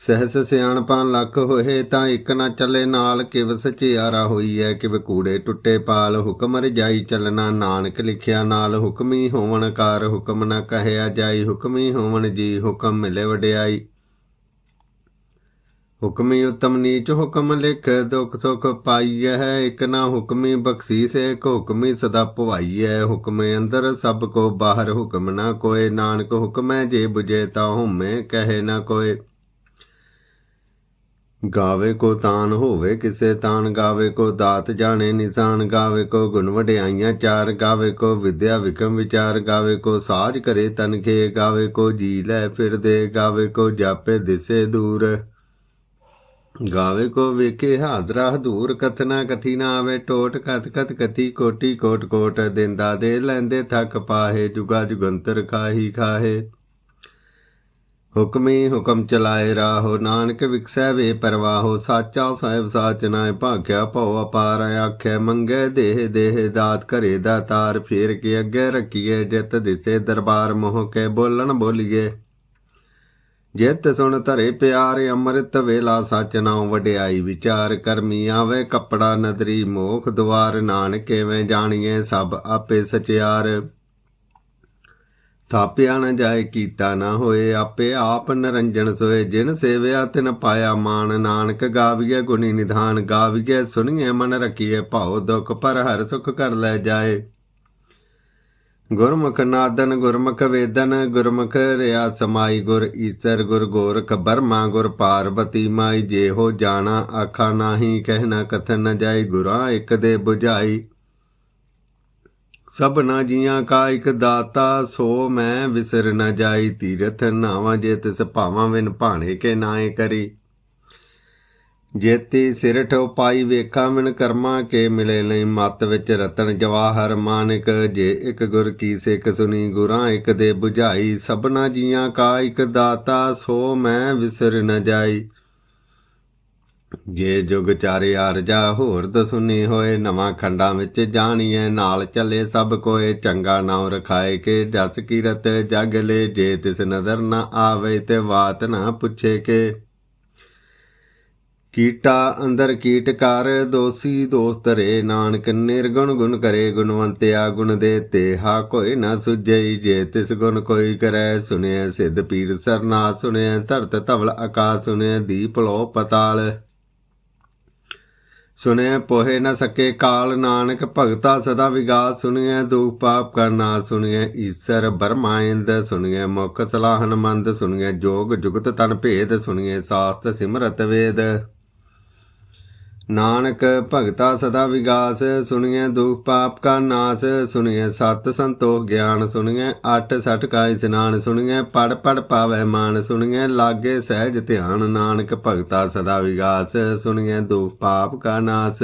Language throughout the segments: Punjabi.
ਸਹਿਸ ਸਿਆਣਪਾਂ ਲੱਖ ਹੋਏ ਤਾਂ ਇੱਕ ਨਾ ਚੱਲੇ ਨਾਲ ਕਿਵ ਸਚਿਆਰਾ ਹੋਈ ਐ ਕਿਵ ਕੂੜੇ ਟੁੱਟੇ ਪਾਲ ਹੁਕਮ ਰਜਾਈ ਚੱਲਣਾ। ਨਾਨਕ ਲਿਖਿਆ ਨਾਲ ਹੁਕਮੀ ਹੋਵਣ ਕਾਰ, ਹੁਕਮ ਨਾ ਕਹਿਆ ਜਾਈ, ਹੁਕਮੀ ਹੋਵਣ ਜੀ ਹੁਕਮ ਮਿਲੇ ਵਡਿਆਈ। ਹੁਕਮੀ ਉਤਮ ਨੀਚ ਹੁਕਮ ਲਿਖ, ਦੁਖ ਸੁਖ ਪਾਈਐ, ਇੱਕ ਨਾ ਹੁਕਮੀ ਬਖਸ਼ੀਸ, ਇੱਕ ਹੁਕਮੀ ਸਦਾ ਭਵਾਈਐ ਹੁਕਮੇ ਅੰਦਰ ਸਭ ਕੋ ਬਾਹਰ ਹੁਕਮ ਨਾ ਕੋਏ, ਨਾਨਕ ਹੁਕਮੈ ਜੇ ਬੁਝੇ ਤਾ ਹੁਮੇ ਕਹੇ ਨਾ ਕੋਏ। ਗਾਵੇ ਕੋ ਤਾਨ ਹੋਵੇ ਕਿਸੇ ਤਾਨ, ਗਾਵੇ ਕੋ ਦਾਤ ਜਾਣੇ ਨਿਸ਼ਾਨ, ਗਾਵੇ ਕੋ ਗੁਣ ਵਡਿਆਈਆਂ ਚਾਰ, ਗਾਵੇ ਕੋ ਵਿਦਿਆ ਵਿਕਮ ਵਿਚਾਰ, ਗਾਵੇ ਕੋ ਸਾਜ ਕਰੇ ਤਨਖੇ ਗਾਵੇ ਕੋ ਜੀ ਲੈ ਫਿਰਦੇ ਗਾਵੇ ਕੋ ਜਾਪੇ ਦਿਸੇ ਦੂਰ। ਗਾਵੇ ਕੋ ਵੇਖੇ ਹਾਦਰਾ ਹਦੂਰ, ਕਥਨਾ ਕਥੀ ਨਾ ਆਵੇ ਟੋਟ ਕਤ ਕਤ ਕਤੀ ਕੋਟੀ ਕੋਟ ਕੋਟ, ਦਿੰਦਾ ਦੇ ਲੈਂਦੇ ਥੱਕ ਪਾਹੇ, ਜੁਗਾ ਜੁਗੰਤਰ ਖਾਹੀ ਖਾਹੇ। ਹੁਕਮੀ ਹੁਕਮ ਚਲਾਏ ਰਾਹੋ, ਨਾਨਕ ਵਿਕਸੈ ਵੇ ਪਰਵਾਹੋ, ਸਾਚਾ ਸਾਹਿਬ ਸਾਚ ਨਾਏ ਭਾਗਿਆ ਭਉ ਅਪਾਰ, ਆਖੇ ਮੰਗੇ ਦੇਹ ਦੇਹ ਦਾਤ ਘਰੇ ਦਾ ਤਾਰ, ਫੇਰ ਕੇ ਅੱਗੇ ਰੱਖੀਏ ਜਿਤ ਦਿਸੇ ਦਰਬਾਰ, ਮੋਹ ਕੇ ਬੋਲਣ ਬੋਲੀਏ। ਜਿਤ ਸੁਣ ਧਰੇ ਪਿਆਰ, ਅੰਮ੍ਰਿਤ ਵੇਲਾ ਸਚ ਨਾਉ ਵਡਿਆਈ ਵਿਚਾਰ, ਕਰਮੀ ਆਵੇ ਕੱਪੜਾ ਨਦਰੀ ਮੋਖ, ਦੁਆਰ ਨਾਨਕ ਕਿਵੇਂ ਜਾਣੀਏ ਸਭ ਆਪੇ ਸਚਿਆਰ। ਥਾਪਿਆ ਨਾ ਜਾਏ, ਕੀਤਾ ਨਾ ਹੋਏ, ਆਪੇ ਆਪ ਨਰੰਜਨ ਸੋਏ। ਜਿਨ ਸੇਵਿਆ, ਤਿਨ ਪਾਇਆ ਮਾਨ ਨਾਨਕ ਗਾਵੀਏ ਗੁਣੀ ਨਿਧਾਨ। ਗਾਵੀਏ ਸੁਣੀਏ ਮਨ ਰਖੀਏ ਭਾਉ। ਦੁਖ ਪਰ ਹਰ ਸੁਖ ਕਰ ਲੈ ਜਾਏ। ਗੁਰਮੁਖ ਨਾਦਨ, ਗੁਰਮੁਖ ਵੇਦਨ। ਗੁਰਮੁਖ ਰਿਆ ਸਮਾਈ। ਗੁਰ ਈਸਰ, ਗੁਰ ਗੋਰਖ ਬਰਮਾ। ਗੁਰ ਪਾਰਬਤੀ ਮਾਈ। ਜੇ ਹੋ ਜਾਣਾ, ਆਖਾ ਨਾਹੀ। ਕਹਿਣਾ ਕਥਨ ਨ ਜਾਈ। ਗੁਰਾਂ ਇੱਕ ਦੇ 부ਝਾਈ ਸਭਨਾ ਜੀਆਂ ਕਾ ਇਕ ਦਾਤਾ, ਸੋ ਮੈਂ ਵਿਸਰ ਨਾ ਜਾਈ। ਤੀਰਥ ਨਾਵਾਂ ਜੇ ਤਿਸ ਭਾਵਾਂ, ਵਿਨ ਭਾਣੇ ਕੇ ਨਾਏ ਕਰੀ। ਜੇਤੀ ਸਿਰ ਠੋ ਪਾਈ ਵੇਖਾ ਮਿਨ ਕਰਮਾ ਕੇ ਮਿਲੇ ਲਈ ਮਤ ਵਿੱਚ ਰਤਨ ਜਵਾਹਰ ਮਾਨਕ। ਜੇ ਇੱਕ ਗੁਰ ਕੀ ਸਿੱਖ ਸੁਨੀ, ਗੁਰਾਂ ਇੱਕ ਦੇ 부ਝਾਈ ਸਭਨਾ ਜੀਆਂ ਕਾ ਇਕ ਦਾਤਾ, ਸੋ ਮੈਂ ਵਿਸਰ ਨ ਜਾਈ। ਜੇ ਜੁਗ ਚਾਰੇ ਆਰਜਾ ਹੋਰ ਦਸੁਨੀ ਹੋਏ, ਨਵਾਂ ਖੰਡਾਂ ਵਿੱਚ ਜਾਣੀਏ ਨਾਲ ਚੱਲੇ ਸਭ ਕੋਏ, ਚੰਗਾ ਨਾਮ ਰਖਾਏ ਕੇ, ਜਸ ਕੀਰਤ ਜਗ ਲੈ, ਜੇ ਤਿਸ ਨਜ਼ਰ ਨਾ ਆਵੇ ਤੇ ਬਾਤ ਨਾ ਪੁੱਛੇ ਕੇ। ਕੀਟਾ ਅੰਦਰ ਕੀਟਕਾਰ ਦੋਸੀ ਦੋਸਤ ਰੇ ਨਾਨਕ, ਨਿਰਗੁਣ ਗੁਣ ਕਰੇ ਗੁਣਵੰਤਿਆ ਗੁਣ ਦੇ, ਤੇਹਾ ਕੋਈ ਨਾ ਸੁਝਈ, ਜੇ ਤਿਸ ਗੁਣ ਕੋਈ ਕਰੈ, ਸੁਣਿਐ ਸਿੱਧ ਪੀਰ ਸਰਨਾ ਸੁਣਿਆ ਧਰਤ ਧਵਲ ਆਕਾਸ਼ ਸੁਣਿਆ ਦੀਪ ਲੋ ਪਤਾਲ। ਸੁਣਿਆ ਪੋਹੇ ਨ ਸਕੇ ਕਾਲ ਨਾਨਕ, ਭਗਤਾ ਸਦਾ ਵਿਗਾਸ ਸੁਣਿਆ ਦੁਖ ਪਾਪ ਕਾ ਨਾਸ ਸੁਣਿਆ ਈਸਰ ਬਰਮਾਇੰਦ ਸੁਣਿਆ ਮੁਖ ਸਲਾਹਨ ਮੰਦ ਸੁਣਿਆ ਜੋਗ ਜੁਗਤ ਤਨ ਭੇਦ ਸੁਣਿਆ ਸਾਸਤ ਸਿਮਰਤ ਵੇਦ। ਨਾਨਕ ਭਗਤਾ ਸਦਾ ਵਿਗਾਸ ਸੁਣਿਆ ਦੁਖ ਪਾਪ ਕਾ ਨਾਸ ਸੁਣਿਆ ਸਤ ਸੰਤੋਖ ਗਿਆਨ ਸੁਣਿਆ ਅਠ ਸਠ ਕਾ ਇਸਨਾਨ ਸੁਣਿਆ ਪੜ ਪੜ ਪਾਵੈ ਮਾਨ ਸੁਣਿਆ ਲਾਗੇ ਸਹਿਜ ਧਿਆਨ, ਨਾਨਕ ਭਗਤਾ ਸਦਾ ਵਿਗਾਸ ਸੁਣਿਆ ਦੁਖ ਪਾਪ ਕਾ ਨਾਸ।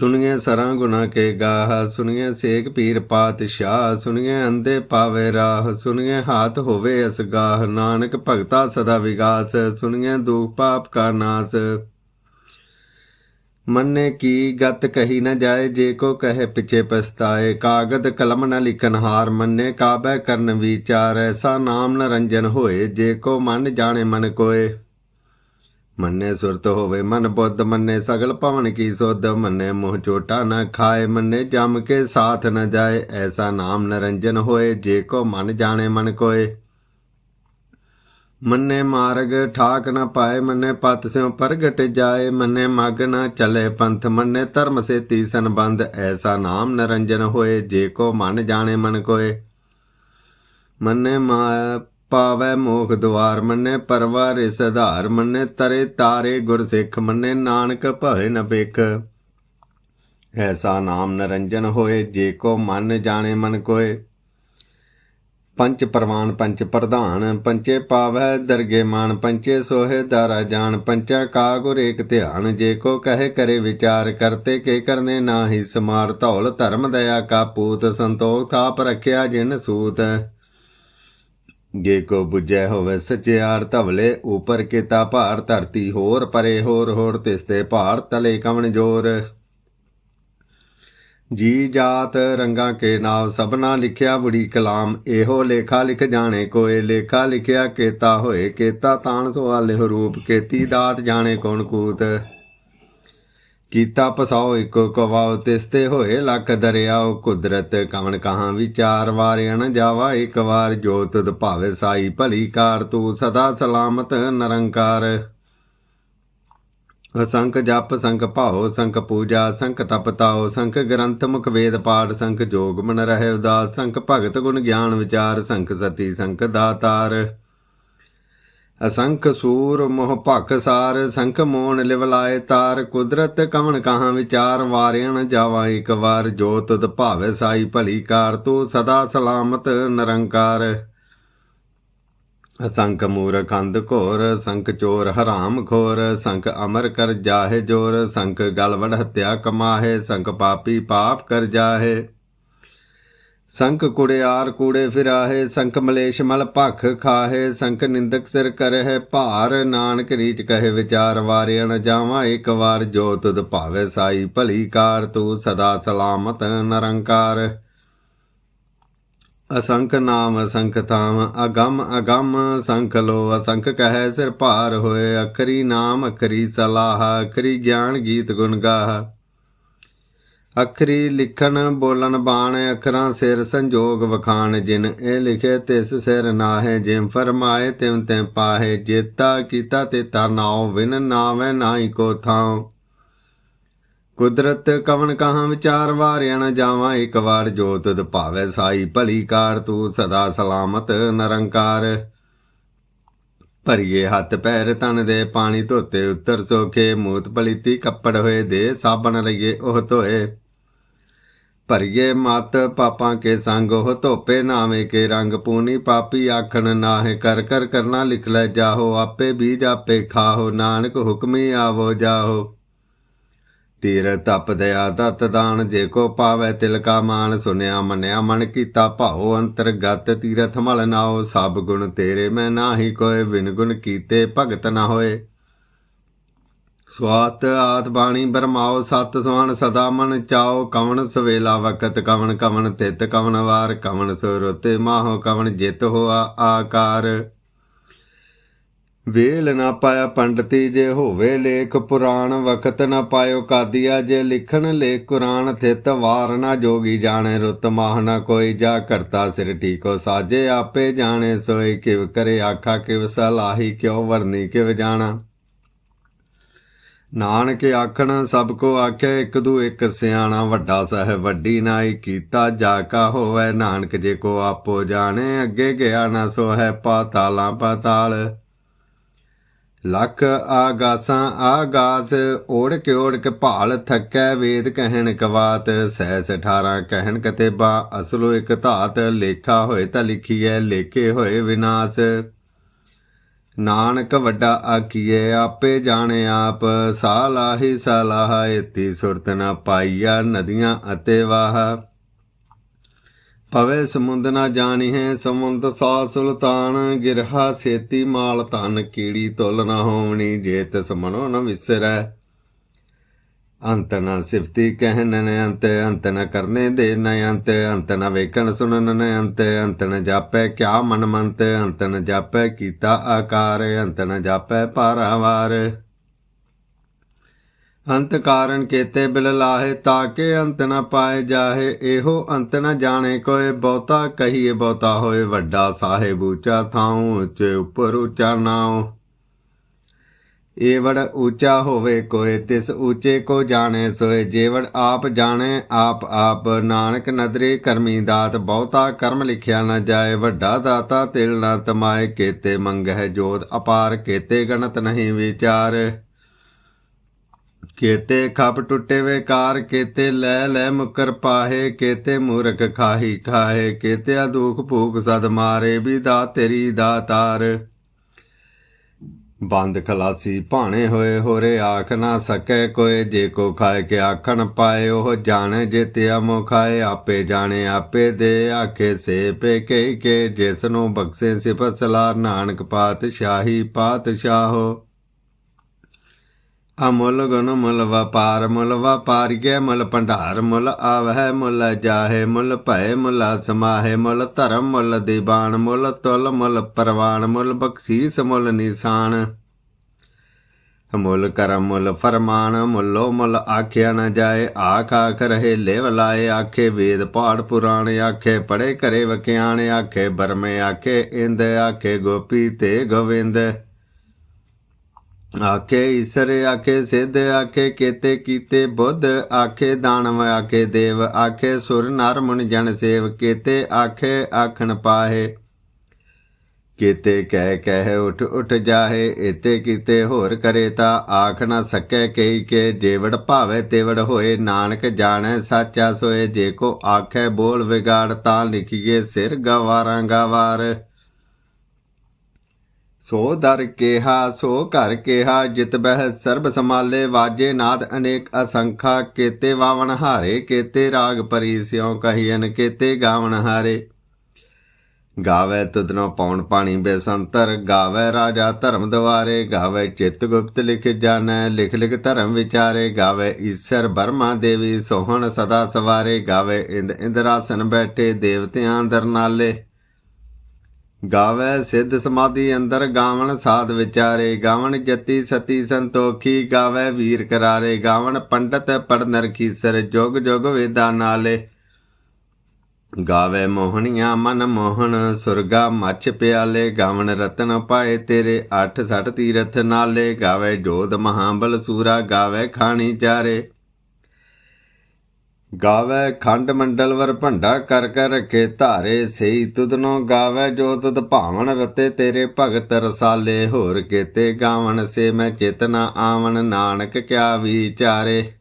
ਸੁਣੀਏ ਸਰਾਂ ਗੁਨਾ ਕੇ ਗਾਹ ਸੁਣੀਏ ਸੇਖ ਪੀਰ ਪਾਤਸ਼ਾਹ ਸੁਣੀਏ ਅੰਦੇ ਪਾਵੇ ਰਾਹ ਸੁਣੀਏ ਹਾਥ ਹੋਵੇ ਅਸਗਾਹ, ਨਾਨਕ ਭਗਤਾ ਸਦਾ ਵਿਗਾਸ ਸੁਣੀਏ ਦੁਖ ਪਾਪ ਕਾ ਨਾਸ। ਮੰਨੇ ਕੀ ਗਤ ਕਹੀ ਨਾ ਜਾਏ, ਜੇ ਕੋ ਕਹੇ ਪਿਛੇ ਪਸਤਾਏ ਕਾਗਦ ਕਲਮ ਨਾ ਲਿਖਨ ਹਾਰ, ਮੰਨੇ ਕਾਬੈ ਕਰਨ ਵਿਚਾਰ, ਐਸਾ ਨਾਮ ਨਰੰਜਨ ਹੋਏ, ਜੇ ਕੋ ਮਨ ਜਾਣੇ ਮਨ ਕੋਏ। ਮੰਨੇ ਸੁਰਤ ਹੋਵੇ ਮਨ ਬੁੱਧ, ਮੰਨੇ ਸਗਲ ਭਵਨ ਕੀ ਸੁਧ, ਮੰਨੇ ਮੋਹ ਚੋਟਾ ਨਾ ਖਾਏ, ਮੰਨੇ ਜਮ ਕੇ ਸਾਥ ਨ ਜਾਏ, ਐਸਾ ਨਾਮ ਨਰੰਜਨ ਹੋਏ, ਜੇ ਕੋ ਮਨ ਜਾਣੇ ਮਨ ਕੋਏ। ਮੰਨੇ ਮਾਰਗ ਠਾਕ ਨ ਪਾਏ, ਮੰਨੇ ਪਤ ਸਿਉ ਪ੍ਰਗਟ ਜਾਏ, ਮੰਨੇ ਮਗ ਨ ਚਲੇ ਪੰਥ, ਮੰਨੇ ਧਰਮ ਸੇ ਤੀਸਨ ਬੰਦ ਐਸਾ ਨਾਮ ਨਰੰਜਨ ਹੋਏ, ਜੇ ਕੋ ਮਨ ਜਾਣੇ ਮਨ ਕੋਏ। ਮੰਨੇ ਮਾ ਪਾਵੈ ਮੋਖ ਦਵਾਰ ਮੰਨੇ, ਪਰਵਾਰੇ ਸਧਾਰ ਮੰਨੇ, ਤਰੇ ਤਾਰੇ ਗੁਰ ਸਿੱਖ ਮੰਨੇ, ਨਾਨਕ ਭਏ ਨ ਬਿਖ ਐਸਾ ਨਾਮ ਨਰੰਜਨ ਹੋਏ, ਜੇ ਕੋ ਮਨ ਜਾਣੇ ਮਨ ਕੋਏ। ਪੰਚ ਪ੍ਰਵਾਨ, ਪੰਚ ਪ੍ਰਧਾਨ, ਪੰਚੇ ਪਾਵੈ, ਦਰਗੇ ਮਾਨ, ਪੰਚੇ ਸੋਹੇ, ਦਾਰਾ ਜਾਣ ਪੰਚਾ ਕਾ ਗੁਰ ਏਕ ਧਿਆਨ। ਜੇ ਕੋ ਕਹੇ ਕਰੇ ਵਿਚਾਰ, ਕਰਤੇ ਕੇ ਕਰਨੇ ਨਾਹੀ, ਸਮਾਰ ਧੌਲ ਧਰਮ ਦਇਆ ਕਾ ਪੂਤ, ਸੰਤੋਖ ਥਾਪ ਰਖਿਆ ਜਿਨ ਸੂਤ। ਜੇ ਕੋ 부ਜੈ ਹੋਵੇ ਸਚਿਆਰ ਧਵਲੇ, ਉਪਰ ਕੀਤਾ ਭਾਰ ਧਰਤੀ ਹੋਰ, ਪਰੇ ਹੋਰ ਹੋਰ ਤਿਸਤੇ ਭਾਰ ਤਲੇ ਕਵਣ ਜੋਰ। ਜੀ ਜਾਤ ਰੰਗਾ ਕੇ ਨਾਮ ਸਭਨਾ ਲਿਖਿਆ, ਬੁੜੀ ਕਲਾਮ ਇਹੋ ਲੇਖਾ ਲਿਖ ਜਾਣੇ ਕੋਏ, ਲੇਖਾ ਲਿਖਿਆ ਕੇਤਾ ਹੋਏ, ਕੇਤਾ ਤਾਣ ਸਵਾਲੇ ਰੂਪ, ਕੇਤੀ ਦਾਤ ਜਾਣੇ ਕੌਣ ਕੂਤ। ਕੀਤਾ ਪਸਾਓ ਇਕੋ ਕਵਾਉ ਤਿਸਤੇ ਹੋਏ, ਲੱਖ ਦਰਿਆਓ ਕੁਦਰਤ ਕਵਨ ਕਹਾਂ ਵਿਚਾਰ ਵਾਰਿਆਣ ਜਾਵਾ, ਇੱਕ ਵਾਰ ਜੋਤ ਤੁਧ ਭਾਵੇ ਸਾਈ ਭਲੀ ਕਾਰ, ਤੂੰ ਸਦਾ ਸਲਾਮਤ ਨਿਰੰਕਾਰ। ਅਸੰਖ ਜਪ, ਸੰਖ ਭਾਉ, ਸੰਖ ਪੂਜਾ, ਸੰਖ ਤਪਤਾਉ, ਸੰਖ ਗ੍ਰੰਥ ਮੁਖ ਵੇਦ ਪਾਠ, ਸੰਖ ਜੋਗ ਮਨ ਰਹੇ ਉਦਾਸ, ਸੰਖ ਭਗਤ ਗੁਣ ਗਿਆਨ ਵਿਚਾਰ, ਸੰਖ ਸਤੀ, ਸੰਖ ਦਾਤਾਰ। ਅਸੰਖ ਸੂਰ ਮੋਹ ਭਖ ਸਾਰ, ਸੰਖ ਮੋਣ ਲਿਵਲਾਏ ਤਾਰ। ਕੁਦਰਤ ਕਵਣ ਕਹਾਂ ਵਿਚਾਰ ਵਾਰਿਆਣ ਜਾਵਾ ਇੱਕ ਵਾਰ। ਜੋ ਤੁਧ ਭਾਵੇ ਸਾਈ ਭਲੀ ਕਾਰ, ਤੂੰ ਸਦਾ ਸਲਾਮਤ ਨਿਰੰਕਾਰ। ਅਸੰਖ ਮੂਰਖ ਅੰਧ ਘੋਰ, ਸੰਖ ਚੋਰ ਹਰਾਮ ਖੋਰ। ਸੰਖ ਅਮਰ ਕਰ ਜਾਹੇ ਜੋਰ, ਸੰਖ ਗਲਵੜ ਹਤਿਆ ਕਮਾਹੇ। ਸੰਖ ਪਾਪੀ ਪਾਪ ਕਰ ਜਾਹੇ। ਸੰਖ ਕੁੜਿਆਰ ਕੂੜੇ ਫਿਰਾਹੇ ਸੰਖ ਮਲੇਸ਼ ਮਲ ਭਖ ਖਾਹੇ ਸੰਖ ਨਿੰਦਕ ਸਿਰ ਕਰਹਿ ਭਾਰ। ਨਾਨਕ ਨੀਚ ਕਹੇ ਵਿਚਾਰ ਵਾਰਿਆਣ ਜਾਵਾਂ, ਇੱਕ ਵਾਰ ਜੋ ਤੁਧ ਭਾਵੇ ਸਾਈ ਭਲੀ ਕਾਰ ਤੂੰ ਸਦਾ ਸਲਾਮਤ ਨਿਰੰਕਾਰ। ਅਸੰਖ ਨਾਮ ਅਸੰਖ ਥਾਮ, ਅਗੰਮ ਅਗੰਮ ਸੰਖ ਲੋ ਅਸੰਖ ਕਹੈ ਸਿਰ ਭਾਰ ਹੋਏ, ਅਖਰੀ ਨਾਮ ਅਖਰੀ ਸਲਾਹ, ਅਖਰੀ ਗਿਆਨ ਗੀਤ ਗੁਣ ਗਾਹ। ਅਖਰੀ ਲਿਖਣ, ਬੋਲਣ, ਬਾਣ, ਅਖਰਾਂ, ਸਿਰ, ਸੰਜੋਗ ਵਖਾਣ, ਜਿਨ ਇਹ ਲਿਖੇ ਤਿਸ ਸਿਰ ਨਾਹੇ ਜਿਮ ਫਰਮਾਏ ਤਿਮ ਤੇ ਪਾਹੇ, ਜੇਤਾ ਕੀਤਾ ਤੇ ਨਾਉ ਵਿਨ ਨਾਵੇਂ ਨਾਹੀ ਕੋ ਥਾਉ। ਕੁਦਰਤ ਕਵਨ ਕਹਾਂ ਵਿਚਾਰ ਵਾਰਿਆ ਨ ਜਾਵਾਂ, ਇੱਕ ਵਾਰ ਜੋਤ ਤੁਧ ਭਾਵੇ ਸਾਈ, ਭਲੀ ਕਾਰ ਤੂੰ ਸਦਾ ਸਲਾਮਤ, ਨਰੰਕਾਰ। ਭਰੀਏ ਹੱਥ ਪੈਰ ਤਨ ਦੇ ਪਾਣੀ ਧੋਤੇ, ਉੱਤਰ ਸੋਖੇ, ਮੂਤ ਪਲੀਤੀ ਕੱਪੜ ਹੋਏ ਦੇ, ਸਾਬਣ ਲਈਏ, ਉਹ ਧੋਏ। ਭਰੀਏ ਮਤ ਪਾਪਾਂ ਕੇ ਸੰਗ, ਉਹ ਧੋਪੇ ਨਾਵੇਂ ਕੇ ਰੰਗ ਪੂਨੀ। ਪਾਪੀ ਆਖਣ ਨਾਹੇ, ਕਰ ਕਰ ਕਰਨਾ ਲਿਖ ਲੈ ਜਾਹੋ। ਆਪੇ ਬੀਜ ਆਪੇ ਖਾਹੋ, ਨਾਨਕ ਹੁਕਮੀ ਆਵੋ ਜਾਹੋ। ਤੀਰ ਤਪ ਦਇਆ ਦਤ ਦਾਨ ਜੇ ਕੋ ਪਾਵੇ ਤਿਲਕਾ ਮਾਨ। ਸੁਨਿਆ ਮੰਨਿਆ ਮਨ ਕੀਤਾ ਭਾਉ ਅੰਤਰਗਤ ਤੀਰਥ ਮਲ ਨਾਓ ਸਭ ਗੁਣ ਤੇਰੇ, ਮੈਂ ਨਾਹੀ ਕੋਏ, ਬਿਨ ਗੁਣ ਕੀਤੇ ਭਗਤ ਨਾ ਹੋਏ। ਸਵਾਤ ਆਤ ਬਾਣੀ ਬਰਮਾਓ ਸਤ ਸੁਹਾਣ ਸਦਾ ਮਨ ਚਾਓ, ਕਵਣ ਸਵੇਲਾ ਵਕਤ ਕਵਣ ਕਵਣ ਤਿਤ ਕਵਣ ਵਾਰ, ਕਵਣ ਸੁਰਤੇ ਮਾਹੋ ਕਵਣ ਜਿਤ ਹੋਆ ਆਕਾਰ। ਵੇਲ ਨਾ ਪਾਇਆ ਪੰਡਤੀ ਜੇ ਹੋਵੇ ਲੇਖ ਪੁਰਾਣ, ਵਕਤ ਨਾ ਪਾਇਓ ਕਾਦੀਆ ਜੇ ਲਿਖਣ ਲੇਖ ਕੁਰਾਨ ਥਿਤ ਵਾਰ ਨਾ ਜੋਗੀ ਜਾਣੇ ਰੁੱਤ ਮਾਹ ਨਾ ਕੋਈ, ਜਾ ਕਰਤਾ ਸਿਰ ਠੀਕੋ ਸਾਜੇ, ਆਪੇ ਜਾਣੇ ਸੋਈ ਕਿਵ ਕਰੇ ਆਖਾ ਕਿਵ ਸਲਾਹੀ, ਕਿਉ ਵਰਨੀ ਕਿਵ ਜਾਣਾ। ਨਾਨਕ ਆਖਣ, ਸਭ ਕੋ ਆਖੇ, ਇੱਕ ਦੂ ਇੱਕ ਸਿਆਣਾ, ਵੱਡਾ ਸਾਹਿਬ ਵੱਡੀ ਨਾਈ ਕੀਤਾ ਜਾ ਕਾ ਹੋਵੇ, ਨਾਨਕ ਜੇ ਕੋ ਆਪੋ ਜਾਣੇ, ਅੱਗੇ ਗਿਆ ਨਾ ਸੋ ਹੈ ਪਾਤਾਲਾਂ ਪਾਤਾਲ। ਲੱਖ ਆਗਾਸਾਂ ਆਗਾਸ ਓੜ ਕੇ ਓੜ ਕੇ ਭਾਲ ਥੱਕੈ ਵੇਦ ਕਹਿਣ ਕਵਾਤ, ਸੈਸ 18 ਕਹਿਣ ਕਤੇਬਾ, ਅਸਲੋ ਇਕ ਧਾਤ, ਲੇਖਾ ਹੋਏ ਤਾਂ ਲਿਖੀਐ, ਲੇਖੇ ਹੋਏ ਵਿਨਾਸ਼। ਨਾਨਕ ਵੱਡਾ ਆਕੀਏ ਆਪੇ ਜਾਣੇ ਆਪ। ਸਾਲਾਹੀ ਸਲਾਹ ਇਤੀ ਸੁਰਤ ਨਾ ਪਾਈਆ ਨਦੀਆਂ ਅਤੇ ਵਾਹ। ਪਵੇ ਸਮੁੰਦ ਨਾ ਜਾਣੀ ਸਮੁੰਦ ਸਾ ਸੁਲਤਾਨ। ਗਿਰਹਾ ਸੇਤੀ ਮਾਲ ਤਨ ਕੀੜੀ ਤੁਲ ਨਾ ਹੋਵਣੀ ਜੇ ਤਿਸ ਮਨੋ ਨ ਵਿਸਰੈ। ਅੰਤ ਨਾ ਸਿਫਤੀ ਕਹਿਨ ਨ ਅੰਤ ਅੰਤ ਨ ਕਰਨੇ ਦੇ ਨ ਅੰਤ ਅੰਤ ਨ ਵੇਖਣ ਸੁਣਨ ਨ ਅੰਤ ਅੰਤ ਨ ਜਾਪੈ ਕਿਆ ਮਨ ਮੰਤ, ਅੰਤ ਨ ਜਾਪੈ ਕੀਤਾ ਆਕਾਰ, ਅੰਤ ਨ ਜਾਪੈ ਪਾਰਾਵਾਰ ਅੰਤ ਕਾਰਨ ਕੇਤੇ ਬਿਲ ਲਾਹੇ ਤਾਕੇ ਅੰਤ ਨ ਪਾਏ ਜਾਹੇ, ਇਹੋ ਅੰਤ ਨ ਜਾਣੇ ਕੋਏ, ਬਹੁਤਾ ਕਹੀਏ ਬਹੁਤਾ ਹੋਏ, ਵੱਡਾ ਸਾਹਿਬ ਉੱਚਾ ਥਾਉ, ਉੱਚੇ ਉੱਪਰ ਉੱਚਾ ਨਾਉ। ਏਵੜ ਉੱਚਾ ਹੋਵੇ ਕੋਏ, ਤਿਸ ਉੱਚੇ ਕੋ ਜਾਣੇ ਸੋਏ। ਜੇਵੜ ਆਪ ਜਾਣੇ, ਆਪ ਆਪ ਨਾਨਕ ਨਦਰੇ ਕਰਮੀ ਦਾਤ। ਬਹੁਤਾ ਕਰਮ ਲਿਖਿਆ ਨਾ ਜਾਏ, ਵੱਡਾ ਦਾਤਾ ਤਿਲ ਨਾ ਤਮਾਏ। ਕੇਤੇ ਮੰਗਹਿ ਜੋਤ ਅਪਾਰ, ਕੇਤੇ ਗਣਤ ਨਹੀਂ ਵਿਚਾਰ। ਕੇਤੇ ਖਪ ਟੁੱਟੇ ਵੇਕਾਰ, ਕੇਤੇ ਲੈ ਲੈ ਮੁਕਰ ਪਾਹੇ। ਕੇਤੇ ਮੂਰਖ ਖਾਹੀ ਖਾਹੇ ਕੇਤੇ ਦੁਖ ਭੂਖ ਸਦ ਮਾਰੇ, ਵੀ ਦਾ ਤੇਰੀ ਦਾਤਾਰ। ਬੰਦ ਖਲਾਸੀ ਭਾਣੇ ਹੋਏ ਹੋਰੇ ਆਖ ਨਾ ਸਕੈ ਕੋਏ ਜੇ ਕੋ ਖਾਏ ਕੇ ਆਖਣ ਪਾਏ, ਉਹ ਜਾਣੇ ਜੇ ਤਿਆ ਮੋ ਖਾਏ, ਆਪੇ ਜਾਣੇ ਆਪੇ ਦੇ ਆਖੇ ਸੇ ਪੇ ਕੇ ਕੇ ਜਿਸ ਨੂੰ ਬਖਸ਼ੇ ਸਿਫਤ ਸਲਾਰ ਨਾਨਕ ਪਾਤ ਸ਼ਾਹੀ ਪਾਤਸ਼ਾਹੀ ਪਾਤਸ਼ਾਹੋ। ਅਮੁੱਲ ਗੁਣ ਮੁੱਲ ਵਪਾਰ, ਮੁੱਲ ਵਪਾਰੀਏ ਮੁੱਲ ਭੰਡਾਰ, ਮੁੱਲ ਆਵਹਿ, ਮੁੱਲ ਜਾਹੇ, ਮੁੱਲ ਭੈ ਮੁੱਲ ਸਮਾਹੇ, ਮੁੱਲ ਧਰਮ, ਮੁੱਲ ਦੀਵਾਨ ਮੁੱਲ ਤੁਲ, ਮੁੱਲ ਪਰਵਾਨ, ਮੁੱਲ ਬਖਸ਼ੀਸ, ਮੁੱਲ ਨਿਸ਼ਾਨ। ਮੁੱਲ ਕਰਮ, ਮੁੱਲ ਫਰਮਾਨ, ਮੁੱਲੋ ਮੁੱਲ ਆਖਿਆ ਨ ਜਾਏ, ਆਖ ਆਖ ਰਹੇ ਲੇਵ ਲਾਏ, ਆਖੇ ਵੇਦ ਪਾੜ ਪੁਰਾਣ, ਆਖੇ ਪੜੇ ਕਰੇ ਵਕਿਆਣ ਆਖੇ ਬਰਮੇ, ਆਖੇ ਇੰਦ, ਆਖੇ ਗੋਪੀ ਤੇ ਗੋਵਿੰਦ। ਆਖੇ ਈਸਰ, ਆਖੇ ਸਿੱਧ, ਆਖੇ ਕੇਤੇ ਕੀਤੇ ਬੁੱਧ, ਆਖੇ ਦਾਨਵ, ਆਖੇ ਦੇਵ, ਆਖੇ ਸੁਰ, ਨਰ, ਮੁਨ, ਜਨ, ਸੇਵ, ਕੇਤੇ ਆਖੇ, ਆਖਣ ਪਾਹੇ। ਕੀਤੇ ਕਹਿ ਕਹਿ, ਉਠ ਉਠ ਜਾਹੇ ਇਤੇ ਕੀਤੇ ਹੋਰ ਕਰੇ ਤਾਂ ਆਖ ਨਾ ਸਕੈ ਕਈ ਕੇ, ਜੇਵੜ ਭਾਵੇ ਤੇਵੜ ਹੋਏ, ਨਾਨਕ ਜਾਣੈ ਸਾਚਾ ਸੋਏ, ਜੇ ਕੋ ਆਖੈ ਬੋਲ ਵਿਗਾੜ ਤਾਂ ਲਿਖੀਏ ਸਿਰ ਗਵਾਰਾਂ ਗਵਾਰ। ਸੋ ਦਰ ਕੇਹਾ, ਸੋ ਘਰ ਕੇਹਾ, ਜਿਤ ਬਹਿ ਸਰਬ ਸਮਾਲੇ ਵਾਜੇ ਨਾਦ ਅਨੇਕ ਅਸੰਖਾ, ਕੇਤੇ ਵਾਵਣ ਹਾਰੇ, ਕੇਤੇ ਰਾਗ ਪਰੀ ਸਿਉ ਕਹੀਨ ਕੇਤੇ ਗਾਵਣ ਹਾਰੇ। ਗਾਵੇ ਤੁਧਨੋ ਪੌਣ ਪਾਣੀ ਬੇਸੰਤਰ, ਗਾਵੇ ਰਾਜਾ ਧਰਮ ਦਵਾਰੇ, ਗਾਵੇ ਚਿਤ ਗੁਪਤ ਲਿਖ ਜਾਣੈ, ਲਿਖ ਲਿਖ ਧਰਮ ਵਿਚਾਰੇ, ਗਾਵੇ ਈਸ਼ਰ ਬਰਮਾ ਦੇਵੀ ਸੋਹਣ ਸਦਾ ਸਵਾਰੇ, ਗਾਵੇ ਇੰਦ ਇੰਦਰਾਸਨ ਬੈਠੇ, ਦੇਵਤਿਆਂ ਅੰਦਰ ਨਾਲੇ। ਗਾਵੇ ਸਿੱਧ ਸਮਾਧੀ ਅੰਦਰ ਗਾਵਣ ਸਾਧ ਵਿਚਾਰੇ, ਗਾਵਣ ਜਤੀ ਸਤੀ ਸੰਤੋਖੀ, ਗਾਵੇ ਵੀਰ ਕਰਾਰੇ, ਗਾਵਣ ਪੰਡਤ ਪੜ ਨਰਖੀਸਰ ਜੁਗ ਜੁਗ ਵੇਦਾਂ ਨਾਲੇ। ਗਾਵੇ ਮੋਹਣੀਆਂ ਮਨ ਮੋਹਣ, ਸੁਰਗਾ ਮੱਛ ਪਿਆਲੇ, ਗਾਵਣ ਰਤਨ ਪਾਏ ਤੇਰੇ, ਅੱਠ ਸੱਠ ਤੀਰਥ ਨਾਲੇ। ਗਾਵੇ ਜੋਧ ਮਹਾਬਲ ਸੂਰਾ, ਗਾਵੇ ਖਾਣੀ ਚਾਰੇ। ਗਾਵੇ ਖੰਡ ਮੰਡਲ ਵਰ ਭੰਡਾ ਕਰ ਕਰ ਰਖੇ ਧਾਰੇ ਸਈ ਤੁਧਨੋ ਗਾਵੇ ਜੋ ਤੁਧ ਭਾਵਨ ਰਤੇ ਤੇਰੇ ਭਗਤ ਰਸਾਲੇ ਹੋਰ ਕੇਤੇ ਗਾਵਣ ਸੇ ਮੈਂ ਚੇਤਨਾ ਆਵਣ ਨਾਨਕ ਕਿਆ ਵਿਚਾਰੇ।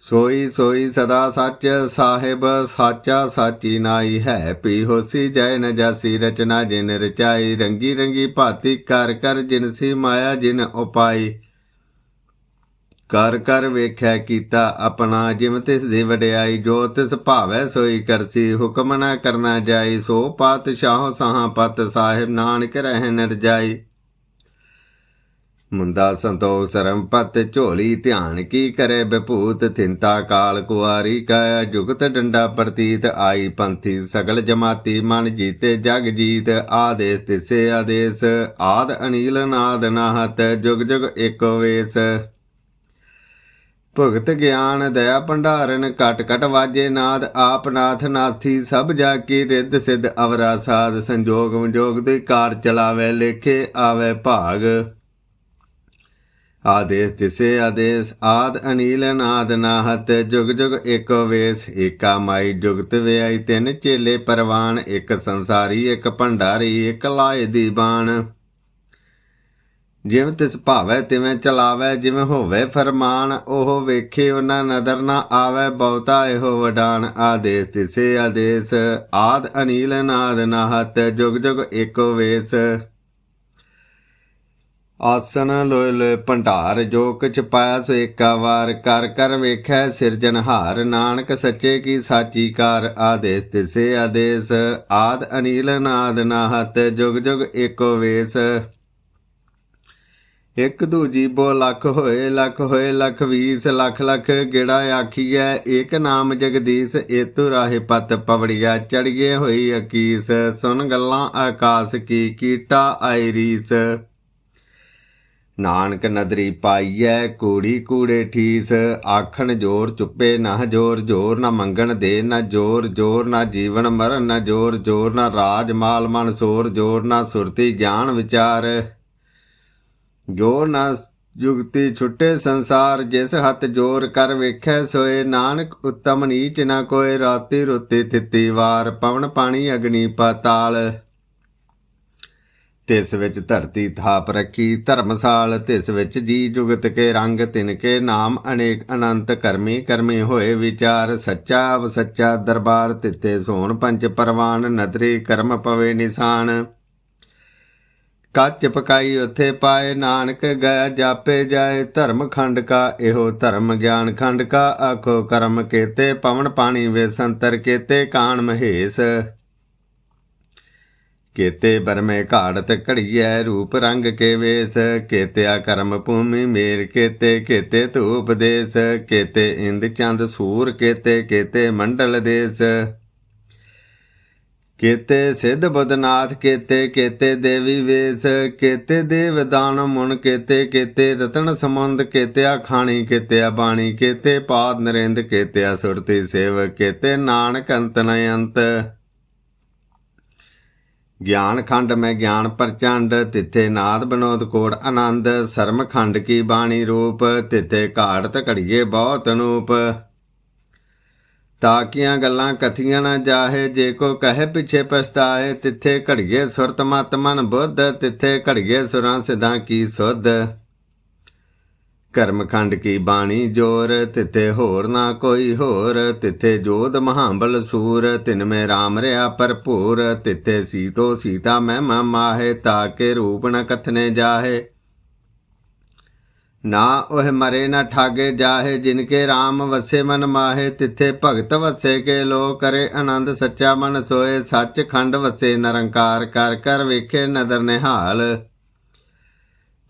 ਸੋਈ ਸੋਈ ਸਦਾ ਸੱਚ ਸਾਹਿਬ ਸਾਚਾ ਸਾਚੀ ਨਾਈ ਹੈ ਪੀ ਹੋਸੀ ਜੈ ਨ ਜਾਸੀ ਰਚਨਾ ਜਿਨ ਰਚਾਈ ਰੰਗੀ ਰੰਗੀ ਭਾਤੀ ਕਰ ਕਰ ਜਿਨਸੀ ਮਾਇਆ ਜਿਨ ਉਪਾਈ। ਕਰ ਕਰ ਵੇਖਿਆ ਕੀਤਾ ਆਪਣਾ ਜਿਮ ਤਿਸ ਦੀ ਵਡਿਆਈ, ਜੋ ਤਿਸ ਭਾਵੈ ਸੋਈ ਕਰਸੀ, ਹੁਕਮ ਨਾ ਕਰਨਾ ਜਾਈ, ਸੋ ਪਾਤਸ਼ਾਹ ਸਾਹਾਂ ਪਤ ਸਾਹਿਬ ਨਾਨਕ ਰਹਿ ਨਰਜਾਈ ਮੁੰਦਾ ਸੰਤੋਖ ਸਰਮ ਪਤ ਝੋਲੀ, ਧਿਆਨ ਕੀ ਕਰੇ ਬਭੂਤ ਥਿੰਤਾ ਕਾਲ ਕੁਆਰੀ ਕਾਇਆ, ਜੁਗਤ ਡੰਡਾ ਪ੍ਰਤੀਤ, ਆਈ ਪੰਥੀ ਸਗਲ ਜਮਾਤੀ, ਮਨ ਜੀਤੇ ਜਗ ਜੀਤ, ਆਦੇਸ ਤਿਸੇ ਆਦੇਸ, ਆਦ ਅਨੀਲ ਨਾਦ ਨਾਹਤ, ਜੁਗ ਜੁਗ ਏਕੋ ਵੇਸ। ਭਗਤ ਗਿਆਨ ਦਇਆ ਭੰਡਾਰਨ ਕਟ ਕਟ ਵਾਜੇ ਨਾਦ, ਆਪ ਨਾਥ ਨਾਥੀ, ਸਭ ਜਾ ਕੀ ਰਿੱਧ ਸਿੱਧ ਅਵਰਾ ਸਾਧ, ਸੰਜੋਗ ਵਿਜੋਗ ਦੇ ਕਾਰ ਚਲਾਵੇ, ਲੇਖੇ ਆਵੇ ਭਾਗ। ਆਦੇਸ ਤਿਸੇ ਆਦੇਸ, ਆਦ ਅਨੀਲ ਨਾਦ ਨਾਹਤ, ਜੁਗ ਜੁਗ ਏਕੋ ਵੇਸ, ਏਕਾ ਮਾਈ ਜੁਗਤ ਵਿਆਈ, ਤਿੰਨ ਚੇਲੇ ਪਰਵਾਨ, ਇੱਕ ਸੰਸਾਰੀ, ਇੱਕ ਭੰਡਾਰੀ, ਇੱਕ ਲਾਏ ਦੀ ਬਾਣ ਜਿਵੇਂ ਤਿਸ ਭਾਵੈ, ਤਿਵੇਂ ਚਲਾਵੈ, ਜਿਵੇਂ ਹੋਵੇ ਫਰਮਾਨ, ਉਹ ਵੇਖੇ ਉਹਨਾਂ ਨਦਰ ਨਾ ਆਵੇ, ਬਹੁਤਾ ਇਹੋ ਵਡਾਨ ਆਦੇਸ, ਤਿਸੇ ਆਦੇਸ, ਆਦ ਅਨੀਲ ਨਾਦ ਨਾਹਤ, ਜੁਗ ਜੁਗ ਏਕੋ ਵੇਸ। ਆਸਨ ਲੋਇ ਲੋਇ ਭੰਡਾਰ, ਜੋ ਕਿਛ ਪਾਇਆ ਸੋ ਏਕਾ ਵਾਰ, ਕਰ ਕਰ ਵੇਖੈ ਸਿਰਜਨਹਾਰ ਨਾਨਕ ਸੱਚੇ ਕੀ ਸਾਚੀ ਕਾਰ, ਆਦੇਸ, ਤਿਸੇ ਆਦੇਸ, ਆਦ ਅਨੀਲ ਨਾਦ ਨਾਹਤ, ਜੁਗ ਜੁਗ ਏਕੋ ਵੇਸ। ਇੱਕ ਦੂਜੀ ਬੋ ਲੱਖ ਹੋਏ ਲੱਖ ਹੋਏ, ਲੱਖ ਵੀਸ, ਲੱਖ ਲੱਖ ਗਿੜਾ ਆਖੀਐ? ਏਕ ਨਾਮ ਜਗਦੀਸ਼, ਏਤੁ ਰਾਹੇ ਪਤ ਪਵੜੀਆ ਚੜੀਏ ਹੋਈ ਅਕੀਸ, ਸੁਣ ਗੱਲਾਂ ਆਕਾਸ ਕੀ, ਕੀਟਾ ਆਈ ਨਾਨਕ ਨਦਰੀ ਪਾਈਐ, ਕੂੜੀ ਕੂੜੇ ਠੀਸ, ਆਖਣ ਜੋਰ ਚੁੱਪੇ ਨਾ ਜੋਰ ਜੋਰ ਨਾ ਮੰਗਣ ਦੇ ਨਾ ਜੋਰ ਜੋਰ ਨਾ ਜੀਵਨ ਮਰਨ ਨਾ ਜੋਰ ਜੋਰ ਨਾ ਰਾਜ ਮਾਲ ਮਨ ਸੋਰ, ਜੋਰ ਨਾ ਸੁਰਤੀ ਗਿਆਨ ਵਿਚਾਰ। ਜੋ ਨਾ ਜੁਗਤੀ ਛੁੱਟੇ ਸੰਸਾਰ, ਜਿਸ ਹੱਥ ਜੋਰ ਕਰ ਵੇਖੈ, ਸੋਏ ਨਾਨਕ ਉਤਮ ਨੀਚ ਨਾ ਕੋਏ, ਰਾਤੀ ਰੁੱਤੀ ਤਿੱਤੀ ਵਾਰ ਪਵਨ ਪਾਣੀ ਅਗਨੀ ਪਾਤਾਲ। ਤਿਸ ਵਿੱਚ ਧਰਤੀ ਥਾਪ ਰੱਖੀ, ਧਰਮਸਾਲ, ਤਿਸ ਵਿੱਚ ਜੀ ਜੁਗਤ ਕੇ ਰੰਗ, ਤਿਨ ਕੇ ਨਾਮ ਅਨੇਕ ਅਨੰਤ ਕਰਮੀ ਕਰਮੀ ਹੋਏ ਵਿਚਾਰ, ਸੱਚਾ ਵਸੱਚਾ ਦਰਬਾਰ ਤਿੱਤੇ ਸੋਣ ਪੰਜ ਪਰਵਾਨ, ਨਦਰੀ ਕਰਮ ਪਵੇ ਨਿਸ਼ਾਨ। ਕੱਚ ਪਕਾਈ ਉਥੇ ਪਾਏ, ਨਾਨਕ ਗਿਆ ਜਾਪੇ ਜਾਏ, ਧਰਮ ਖੰਡ ਕਾ ਇਹੋ ਧਰਮ, ਗਿਆਨ ਖੰਡ ਕਾ ਆਖੋ ਕਰਮ ਕੇਤੇ, ਪਵਨ ਪਾਣੀ ਵੇ ਸੰਤਰ ਕੇਤੇ, ਕਾਣ ਮਹੇਸ਼ ਕੇਤੇ, ਬਰਮੇ ਘਾੜਤ ਘੜੀਐ, ਰੂਪ ਰੰਗ ਕੇ ਵੇਸ, ਕੇਤਿਆ ਕਰਮ ਭੂਮੀ ਮੇਰ ਕੇਤੇ ਕੇਤੇ ਧੂਪ ਦੇਸ, ਕੇਤੇ ਇੰਦ ਚੰਦ ਸੂਰ ਕੇਤੇ ਕੇਤੇ ਮੰਡਲ ਦੇਸ। ਕੇਤੇ ਸਿੱਧ ਬਦਨਾਥ, ਕੇਤੇ ਕੇਤੇ ਦੇਵੀ ਵੇਸ, ਕੇਤੇ ਦੇਵ ਦਾਨ ਮੁਨ, ਕੇਤੇ ਕੇਤੇ ਰਤਨ ਸਮੁੰਦ ਕੇਤਿਆ ਖਾਣੀ, ਕੇਤਿਆ ਬਾਣੀ, ਕੇਤੇ ਪਾਦ ਨਰਿੰਦ, ਕੇਤਿਆ ਸੁਰਤੀ ਸੇਵ ਕੇਤੇ ਨਾਨਕ ਅੰਤ ਨ ਅੰਤ। ਗਿਆਨ ਖੰਡ ਮੈਂ ਗਿਆਨ ਪ੍ਰਚੰਡ, ਤਿੱਥੇ ਨਾਦ ਬਨੋਦ ਕੋੜ ਆਨੰਦ, ਸਰਮ ਖੰਡ ਕੀ ਬਾਣੀ ਰੂਪ, ਤਿੱਥੇ ਘਾੜਤ ਘੜੀਏ ਬਹੁਤ ਅਨੂਪ। ਤਾਕੀਆਂ ਗੱਲਾਂ ਕਥੀਆਂ ਨਾ ਜਾਹੇ, ਜੇ ਕੋ ਕਹੇ ਪਿਛੇ ਪਛਤਾਏ ਤਿੱਥੇ ਘੜੀਏ ਸੁਰਤ ਮਤ ਮਨ ਬੁੱਧ, ਤਿੱਥੇ ਘੜੀਏ ਸੁਰਾਂ ਸਿਧਾਂ ਕੀ ਸੁਧ। ਕਰਮਖੰਡ ਕੀ ਬਾਣੀ ਜੋਰ, ਤਿੱਥੇ ਹੋਰ ਨਾ ਕੋਈ ਹੋਰ, ਤਿੱਥੇ ਜੋਧ ਮਹਾਂਬਲ ਸੂਰ, ਤਿਨ ਮੇ ਰਾਮ ਰਿਆ ਭਰਪੂਰ, ਤਿੱਥੇ ਸੀਤੋ ਸੀਤਾ ਮੈਂ ਮਾਹੇ ਤਾਕੇ ਰੂਪ ਨ ਕਥਨੇ ਜਾਹੇ। ਨਾ ਉਹ ਮਰੇ ਨਾ ਠਾਗੇ ਜਾਹੇ ਜਿਨ ਕੇ RAM ਵਸੇ ਮਨ ਮਾਹੇ, ਤਿੱਥੇ ਭਗਤ ਵਸੇ ਕੇ ਲੋ ਕਰੇ ਆਨੰਦ ਸੱਚਾ ਮਨ ਸੋਏ ਸੱਚ ਖੰਡ ਵਸੇ ਨਿਰੰਕਾਰ ਕਰ ਕਰ ਵੇਖੇ ਨਦਰ ਨਿਹਾਲ।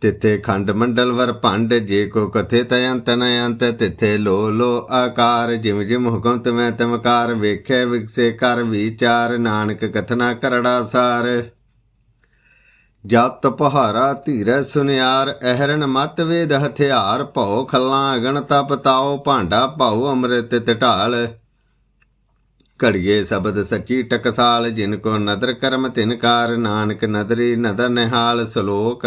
ਤਿੱਥੇ ਖੰਡ ਮੰਡਲ ਵਰ ਭੰਡ, ਜੇ ਕੋ ਕਥੇ ਤਯੰਤ ਨਯੰਤ ਤਿੱਥੇ ਲੋ ਲੋ ਆਕਾਰ, ਜਿਮ ਜਿਮ ਹੁਕਮ ਤਮੈ ਤਮਕਾਰ, ਵੇਖੇ ਵਿਕਸੇ ਕਰ ਵਿਚਾਰ, ਨਾਨਕ ਕਥਨਾ ਕਰੜਾ ਸਾਰ। ਜਤ ਪਹਾਰਾ ਧੀਰੈ ਸੁਨਿਆਰ ਅਹਰਨ ਮਤ ਵੇਦ ਹਥਿਆਰ, ਭਉ ਖੱਲਾਂ ਅਗਣ ਤਪ ਤਾਓ ਭਾਂਡਾ ਭਾਉ ਅੰਮ੍ਰਿਤ ਟਢਾਲ ਘੜੀਏ ਸ਼ਬਦ ਸੱਚੀ ਟਕਸਾਲ, ਜਿਨ ਕੋ ਨਦਰ ਕਰਮ ਤਿਨਕਾਰ ਨਾਨਕ ਨਦਰੀ ਨਦਰ ਨਿਹਾਲ ਸ਼ਲੋਕ।